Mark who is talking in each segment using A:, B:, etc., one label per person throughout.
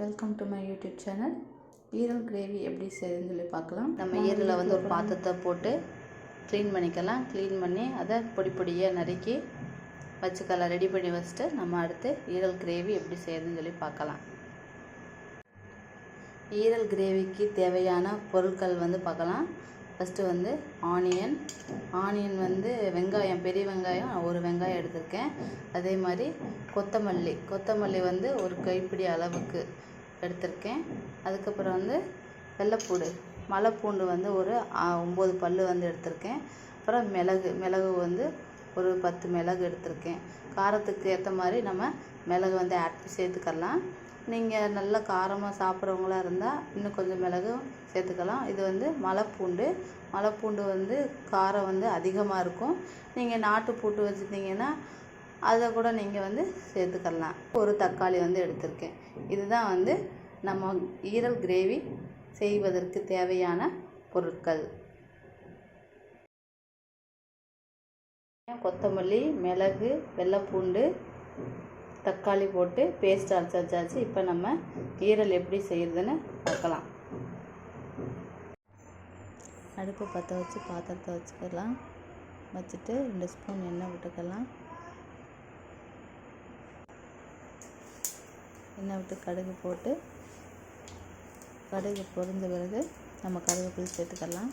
A: Welcome to my YouTube channel ஈரல் gravy எப்படி செய்யுதுன்னு சொல்லி பார்க்கலாம்.
B: நம்ம ஈரலில் வந்து ஒரு பாத்திரத்தை போட்டு க்ளீன் பண்ணிக்கலாம். க்ளீன் பண்ணி அதை பொடி பொடியாக நறுக்கி வச்சுக்கலாம். ரெடி பண்ணி வச்சுட்டு நம்ம அடுத்து ஈரல் கிரேவி எப்படி செய்யுதுன்னு சொல்லி பார்க்கலாம். ஈரல் கிரேவிக்கு தேவையான பொருட்கள் வந்து பார்க்கலாம். ஃபஸ்ட்டு வந்து ஆனியன் ஆனியன் வந்து வெங்காயம் பெரிய வெங்காயம் ஒரு வெங்காயம் எடுத்திருக்கேன். அதே மாதிரி கொத்தமல்லி. கொத்தமல்லி வந்து ஒரு கைப்பிடி அளவுக்கு எடுத்திருக்கேன். அதுக்கப்புறம் வந்து வெள்ளைப்பூடு மலைப்பூண்டு வந்து ஒரு ஒம்பது பல் வந்து எடுத்திருக்கேன். அப்புறம் மிளகு. மிளகு வந்து ஒரு பத்து மிளகு எடுத்திருக்கேன். காரத்துக்கு ஏற்ற மாதிரி நம்ம மிளகு வந்து ஆட் சேர்த்துக்கலாம் நீங்கள் நல்லா காரமாக சாப்பிட்றவங்களா இருந்தால் இன்னும் கொஞ்சம் மிளகும் சேர்த்துக்கலாம். இது வந்து மலைப்பூண்டு. மலைப்பூண்டு வந்து காரம் வந்து அதிகமாக இருக்கும். நீங்கள் நாட்டு பூண்டு வச்சுருந்தீங்கன்னா அதை கூட நீங்கள் வந்து சேர்த்துக்கலாம். ஒரு தக்காளி வந்து எடுத்திருக்கேன். இதுதான் வந்து நம்ம ஈரல் கிரேவி செய்வதற்கு தேவையான பொருட்கள். கொத்தமல்லி மிளகு வெள்ளைப்பூண்டு தக்காளி போட்டு பேஸ்ட் அரைச்சாச்சாச்சு இப்போ நம்ம ஈரல் எப்படி செய்கிறதுன்னு பார்க்கலாம். அடுப்பு பற்ற வச்சு பாத்திரத்தை வச்சுக்கலாம். வச்சுட்டு ரெண்டு ஸ்பூன் எண்ணெய் விட்டுக்கலாம். எண்ணெய் விட்டு கடுகு போட்டு கடுகு பொரிஞ்ச பிறகு நம்ம கருவேப்பிலை சேர்த்துக்கலாம்.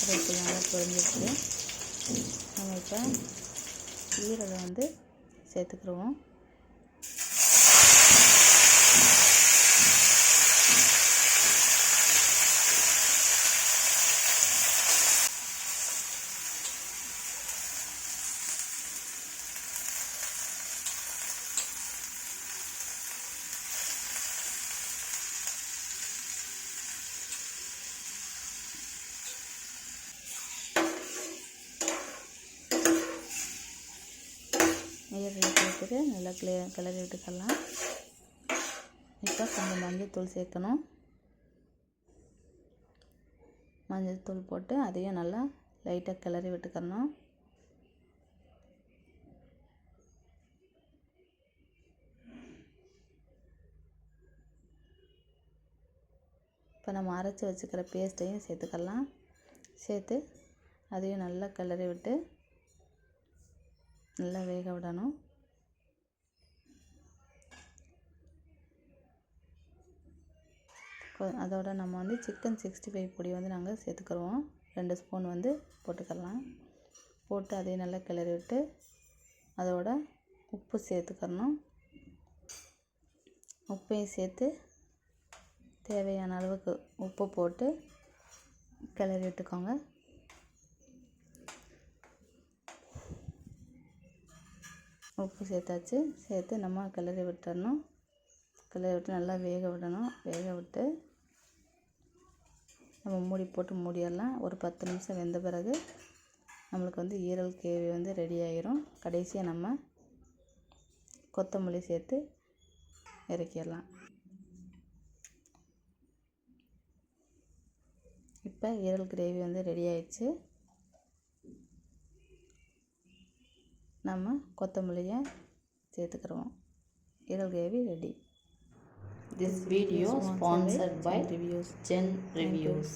B: கருவேப்பிலை நல்லா பொரிஞ்சிருக்கு நம்ம இப்போ ஈரலை வந்து சேர்த்துக்கிருவோம். ஈரலை சேர்த்துட்டு நல்லா கிளே கிளறி விட்டுக்கலாம். இப்போ கொஞ்சம் மஞ்சள் தூள் சேர்க்கணும். மஞ்சள் தூள் போட்டு அதையும் நல்லா லைட்டாக கிளறி விட்டுக்கணும். இப்போ நம்ம அரைச்சி வச்சுக்கிற பேஸ்ட்டையும் சேர்த்துக்கலாம். சேர்த்து அதையும் நல்லா கிளறி விட்டு நல்லா வேக விடணும். அதோட நம்ம வந்து சிக்கன் சிக்ஸ்டி ஃபைவ் பொடி வந்து நாங்கள் சேர்த்துக்கிறோம். ரெண்டு ஸ்பூன் வந்து போட்டுக்கலாம். போட்டு அதையும் நல்லா கிளறி விட்டு அதோட உப்பு சேர்த்துக்கணும். உப்பையும் சேர்த்து தேவையான அளவுக்கு உப்பு போட்டு கிளறி விட்டுக்கோங்க. உப்பு சேர்த்தாச்சு. சேர்த்து நம்ம கிளறி விட்டுறணும். கிளறி விட்டு நல்லா வேக விடணும். வேக விட்டு நம்ம மூடி போட்டு மூடிடலாம். ஒரு பத்து நிமிஷம் வெந்த பிறகு நம்மளுக்கு வந்து ஈரல் கேவி வந்து ரெடி ஆகிரும் கடைசியாக நம்ம கொத்தமல்லி சேர்த்து இறக்கிடலாம். இப்போ ஈரல் கிரேவி வந்து ரெடி ஆயிடுச்சு. நம்ம கொத்தமல்லியை சேர்த்துக்கிறோம் ஈரல் gravy ready This video sponsored by
A: reviews
B: Gen Reviews.